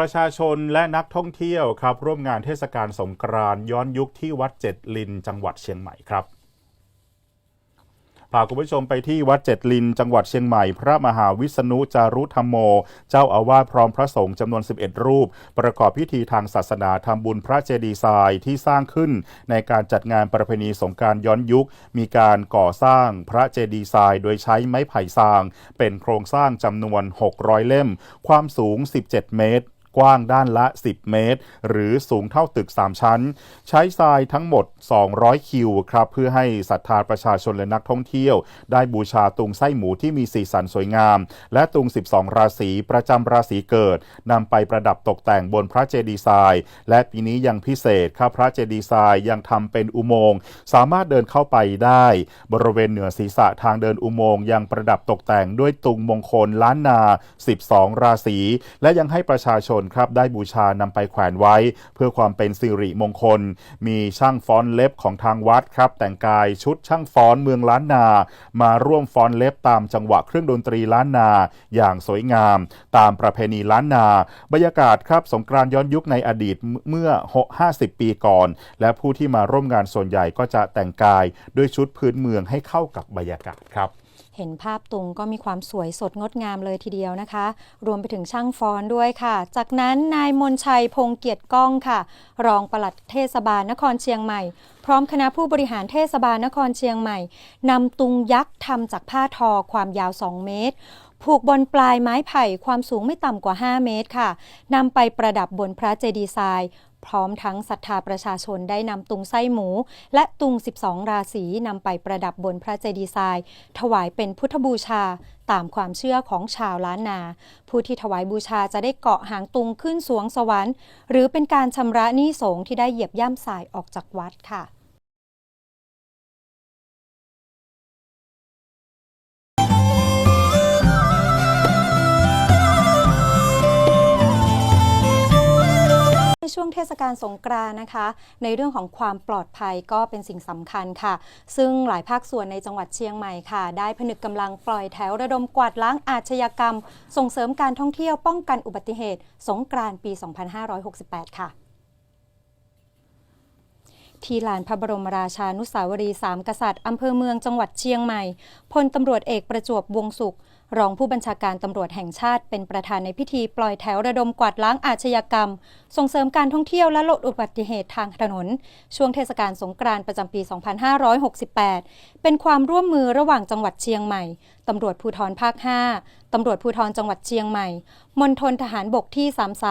ประชาชนและนักท่องเที่ยวครับ ร่วมงานเทศกาลสงกรานย้อนยุคที่วัดเจ็ดลินจังหวัดเชียงใหม่ครับพาคุณผู้ชมไปที่วัดเจ็ดลิน จังหวัดเชียงใหม่ พระมหาวิษณุจารุธรรมโม เจ้าอาวาสพร้อมพระสงฆ์จำนวน 11 รูป ประกอบพิธีทางศาสนาทำบุญพระเจดีย์ทรายที่สร้างขึ้น ในการจัดงานประเพณีสงกรารย้อนยุค มีการก่อสร้างพระเจดีย์ทรายโดยใช้ไม้ไผ่ซาง เป็นโครงสร้างจำนวน 600 เล่ม ความสูง 17 เมตร กว้างด้านละ 10 เมตร หรือสูงเท่าตึก 3 ชั้น ใช้ทรายทั้งหมด 200 คิวครับ เพื่อให้ศรัทธาประชาชนและนักท่องเที่ยว ได้บูชาตุงไส้หมูที่มีสีสันสวยงาม และตุง 12 ราศีประจำราศีเกิดนำไปประดับตกแต่งบนพระเจดีย์ทราย และปีนี้ยังพิเศษครับพระเจดีย์ทรายยังทำเป็นอุโมงค์สามารถเดินเข้าไปได้ บริเวณเหนือศีรษะทางเดินอุโมงค์ยังประดับตกแต่งด้วยตุงมงคลล้านนา 12 ราศีและยังให้ประชาชนครับได้บูชานำไปแขวนไว้ เพื่อความเป็นสิริมงคล มีช่างฟ้อนเล็บของทางวัดครับแต่งกายชุดช่างฟ้อนเมืองล้านนา มาร่วมฟ้อนเล็บตามจังหวะเครื่องดนตรีล้านนาอย่างสวยงาม ตามประเพณีล้านนา บรรยากาศครับสงกรานย้อนยุคในอดีตเมื่อ 50 ปีก่อน และผู้ที่มาร่วมงานส่วนใหญ่ก็จะแต่งกายด้วยชุดพื้นเมืองให้เข้ากับบรรยากาศครับ เห็นภาพตุงก็มีความสวยสดงดงามเลยทีเดียวนะคะ รวมไปถึงช่างฟ้อนด้วยค่ะ จากนั้นนายมนชัยพงเกียรติก้องค่ะ รองปลัดเทศบาลนครเชียงใหม่ พร้อมคณะผู้บริหารเทศบาลนครเชียงใหม่นำตุงยักษ์ทำจากผ้าทอความยาว 2 เมตรผูกบนปลายไม้ไผ่ความสูงไม่ต่ำกว่า 5 เมตรค่ะ นำไปประดับบนพระเจดีย์ทราย พร้อมทั้งศรัทธาประชาชนได้นำตุงไส้หมู และตุง 12 ราศีนำไปประดับบนพระเจดีย์ทราย ถวายเป็นพุทธบูชาตามความเชื่อของชาวล้านนา ผู้ที่ถวายบูชาจะได้เกาะหางตุงขึ้นสวงสวรรค์ หรือเป็นการชำระหนี้สงที่ได้เหยียบย่ำสายออกจากวัดค่ะ ในช่วงเทศกาลสงกรานนะคะ ในเรื่องของความปลอดภัยก็เป็นสิ่งสำคัญค่ะ ซึ่งหลายภาคส่วนในจังหวัดเชียงใหม่ค่ะ ได้ผนึกกำลังปล่อยแถวระดมกวาดล้างอาชญากรรม ส่งเสริมการท่องเที่ยวป้องกันอุบัติเหตุ สงกรานปี 2568 ค่ะที่ลานพระบรมราชานุสาวรีสามกษัตริย์อำเภอเมืองจังหวัดเชียงใหม่พลตำรวจเอกประจวบวงศุข รองผู้บัญชาการตำรวจแห่งชาติเป็นประธานในพิธีปล่อยแถวระดมกวาดล้างอาชญากรรม ส่งเสริมการท่องเที่ยวและลดอุบัติเหตุทางถนน ช่วงเทศกาลสงกรานต์ประจำปี 2568 เป็นความร่วมมือระหว่างจังหวัดเชียงใหม่ตำรวจภูธรภาค 5 ตำรวจภูธรจังหวัดเชียงใหม่มณฑลทหารบกที่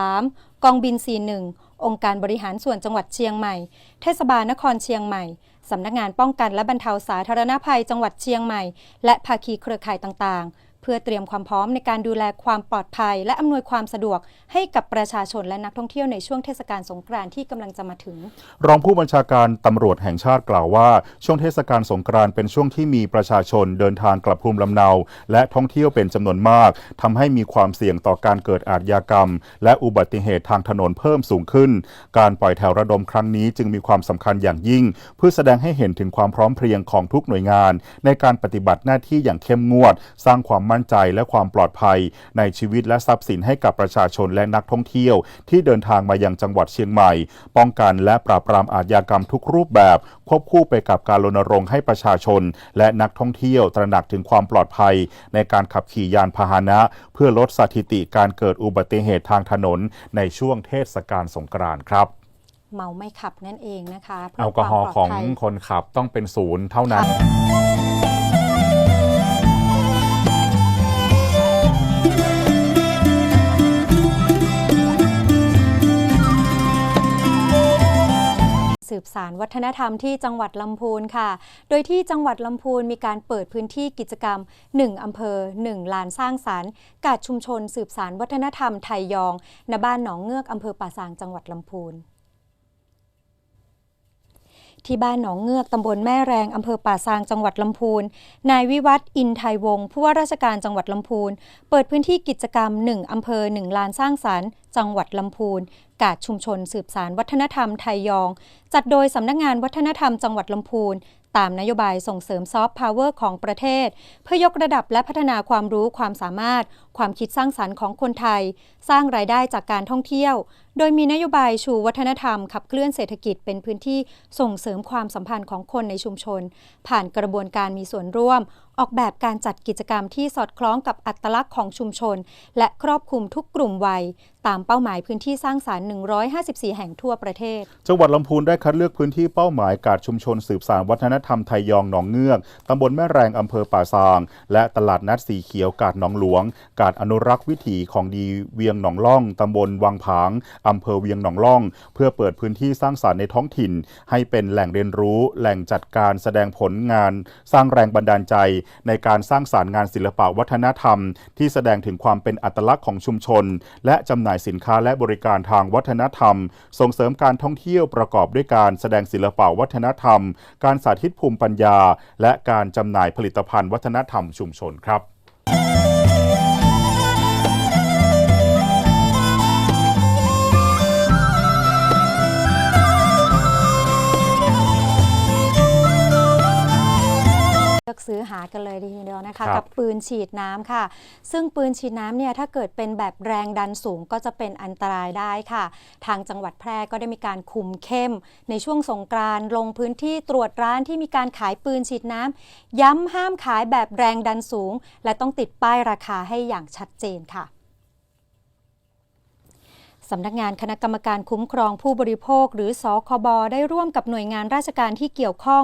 33 กองบิน 41 องค์การบริหารส่วนจังหวัดเชียงใหม่ เทศบาลนครเชียงใหม่สำนักงานป้องกันและบรรเทาสาธารณภัยจังหวัดเชียงใหม่ และภาคีเครือข่ายต่างๆ เพื่อเตรียมความพร้อมในการดูแลความปลอดภัย และอำนวยความสะดวกให้กับประชาชนและนักท่องเที่ยวในช่วงเทศกาลสงกรานต์ที่กำลังจะมาถึง รองผู้บัญชาการตำรวจแห่งชาติกล่าวว่า ช่วงเทศกาลสงกรานต์เป็นช่วงที่มีประชาชนเดินทางกลับภูมิลำเนา และท่องเที่ยวเป็นจำนวนมาก ทำให้มีความเสี่ยงต่อการเกิดอาชญากรรม และอุบัติเหตุทางถนนเพิ่มสูงขึ้น การปล่อยแถวระดมครั้งนี้จึงมีความสำคัญอย่างยิ่ง เพื่อแสดงให้เห็นถึงความพร้อมเพรียงของทุกหน่วยงาน ในการปฏิบัติหน้าที่อย่างเข้มงวด สร้างความมั่นใจและความปลอดภัย ในชีวิตและทรัพย์สินให้กับประชาชนและนักท่องเที่ยว ที่เดินทางมายังจังหวัดเชียงใหม่ ป้องกันและปราบปรามอาชญากรรมทุกรูปแบบ ควบคู่ไปกับการรณรงค์ให้ประชาชน และนักท่องเที่ยวตระหนักถึงความปลอดภัย ในการขับขี่ยานพาหนะ เพื่อลดสถิติการเกิดอุบัติเหตุทางถนน ในช่วงเทศกาลสงกรานต์ครับเมาไม่ขับนั่นเองนะคะเพื่แอลกอฮอล์ความของปลดภัยคนขับต้องเป็นศูนย์เท่านั้น สารวัฒนธรรมที่จังหวัดลำพูนค่ะ โดยที่จังหวัดลำพูนมีการเปิดพื้นที่กิจกรรม 1 อำเภอ 1 ลานสร้างสารรค์กาดชุมชน สืบสารวัฒนธรรมไทยยองณบ้านหนองเงือกอำเภอป่าซางจังหวัดลำพูน ที่บ้านหนองเงือกตำบลแม่แรงอำเภอป่าซางจังหวัดลำพูน นายวิวัฒน์อินไทยวงศ์ผู้ว่าราชการจังหวัดลำพูน เปิดพื้นที่กิจกรรม 1 อำเภอ 1 ลานสร้างสรรค์ จังหวัดลำพูน กาดชุมชนสืบสารวัฒนธรรมไทยยอง จัดโดยสำนักงานวัฒนธรรมจังหวัดลำพูนตามนโยบายส่งเสริมซอฟต์พาวเวอร์ของประเทศ เพื่อยกระดับและพัฒนาความรู้ความสามารถ ความคิดสร้างสรรค์ของคนไทย สร้างรายได้จากการท่องเที่ยวโดยมีนโยบายชูวัฒนธรรม ขับเคลื่อนเศรษฐกิจเป็นพื้นที่ส่งเสริมความสัมพันธ์ของคนในชุมชน ผ่านกระบวนการมีส่วนร่วม ออกแบบการจัดกิจกรรมที่สอดคล้องกับอัตลักษณ์ของชุมชน และครอบคลุมทุกกลุ่มวัย ตามเป้าหมายพื้นที่สร้างสารรค์ 154 แห่งทั่วประเทศ จังหวัดลำพูนได้คัดเลือกพื้นที่เป้าหมายการชุมชนสืบสานวัฒนธรรมไทยยองหนองเงือกตำบลแม่แรงอำเภอป่าซาง และตลาดนัดสีเขียวกาดหนองหลวง การอนุรักษ์วิถีของดีเวียงหนองล่องตำบลวังผางอำเภอเวียงหนองล่อง เพื่อเปิดพื้นที่สร้างสารรค์ในท้องถิ่น ให้เป็นแหล่งเรียนรู้ แหล่งจัดการแสดงผลงาน สร้างแรงบันดาลใจ ในการสร้างสารรค์งานศิลปะวัฒนธรรม ที่แสดงถึงความเป็นอัตลักษณ์ของชุมชน และจำหน่ายสินค้าและบริการทางวัฒนธรรม ส่งเสริมการท่องเที่ยวประกอบด้วยการแสดงศิลปะวัฒนธรรม การสาธิตภูมิปัญญา และการจำหน่ายผลิตภัณฑ์วัฒนธรรมชุมชนครับ กซื้อหากันเลยทีเดียวนะคะครับกับปืนฉีดน้ำค่ะ ซึ่งปืนฉีดน้ำเนี่ยถ้าเกิดเป็นแบบแรงดันสูงก็จะเป็นอันตรายได้ค่ะ ทางจังหวัดแพร่ก็ได้มีการคุมเข้ม ในช่วงสงกรานต์ลงพื้นที่ตรวจร้านที่มีการขายปืนฉีดน้ำย้ำห้ามขายแบบแรงดันสูง และต้องติดป้ายราคาให้อย่างชัดเจนค่ะ สำนักงานคณะกรรมการคุ้มครองผู้บริโภค หรือสคบได้ร่วมกับหน่วยงานราชการที่เกี่ยวข้อง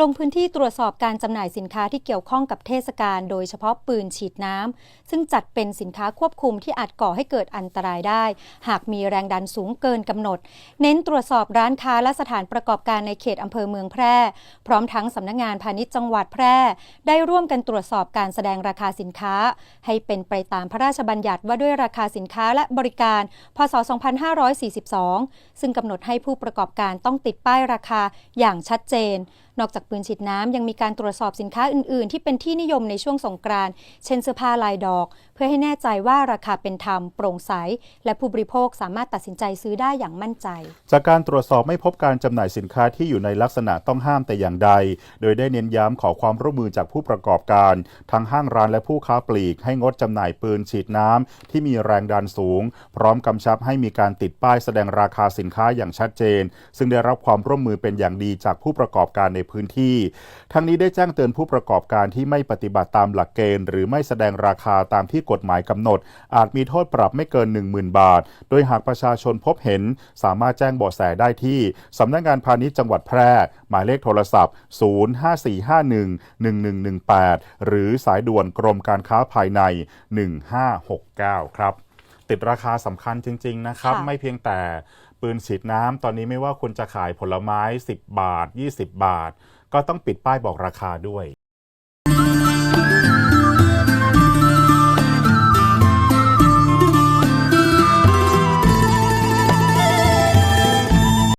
ลงพื้นที่ตรวจสอบการจำหน่ายสินค้าที่เกี่ยวข้องกับเทศกาลโดยเฉพาะปืนฉีดน้ำซึ่งจัดเป็นสินค้าควบคุมที่อาจก่อให้เกิดอันตรายได้ หากมีแรงดันสูงเกินกำหนด เน้นตรวจสอบร้านค้าและสถานประกอบการในเขตอำเภอเมืองแพร่ พร้อมทั้งสำนักงานพาณิชย์จังหวัดแพร่ ได้ร่วมกันตรวจสอบการแสดงราคาสินค้า ให้เป็นไปตามพระราชบัญญัติว่าด้วยราคาสินค้าและบริการ พศ2542 ซึ่งกำหนดให้ผู้ประกอบการต้องติดป้ายราคาอย่างชัดเจน นอกจากปืนฉีดน้ำยังมีการตรวจสอบสินค้าอื่น ๆ ที่เป็นที่นิยมในช่วงสงกรานต์เช่นเสื้อผ้าลายดอก เพื่อให้แน่ใจว่าราคาเป็นธรรมโปร่งใส และผู้บริโภคสามารถตัดสินใจซื้อได้อย่างมั่นใจ จากการตรวจสอบไม่พบการจำหน่ายสินค้าที่อยู่ในลักษณะต้องห้ามแต่อย่างใด โดยได้เน้นย้ำขอความร่วมมือจากผู้ประกอบการ ทั้งห้างร้านและผู้ค้าปลีก ให้งดจำหน่ายปืนฉีดน้ำที่มีแรงดันสูง พร้อมกำชับให้มีการติดป้ายแสดงราคาสินค้าอย่างชัดเจน ซึ่งได้รับความร่วมมือเป็นอย่างดีจากผู้ประกอบการในพื้นที่ ทั้งนี้ได้แจ้งเตือนผู้ประกอบการที่ไม่ปฏิบัติตามหลักเกณฑ์ หรือไม่แสดงราคาตามที่กฎหมายกำหนด อาจมีโทษปรับไม่เกิน 10,000 บาท โดยหากประชาชนพบเห็น สามารถแจ้งเบาะแสได้ที่สำนักงานพาณิชย์จังหวัดแพร่ หมายเลขโทรศัพท์ 054511118 หรือสายด่วนกรมการค้าภายใน 1569 ครับ ติดราคาสำคัญจริง ๆ นะครับค่ะไม่เพียงแต่ ปืนฉีดน้ำตอนนี้ไม่ว่าคุณจะขายผลไม้ 10 บาท 20 บาท ก็ต้องปิดป้ายบอกราคาด้วย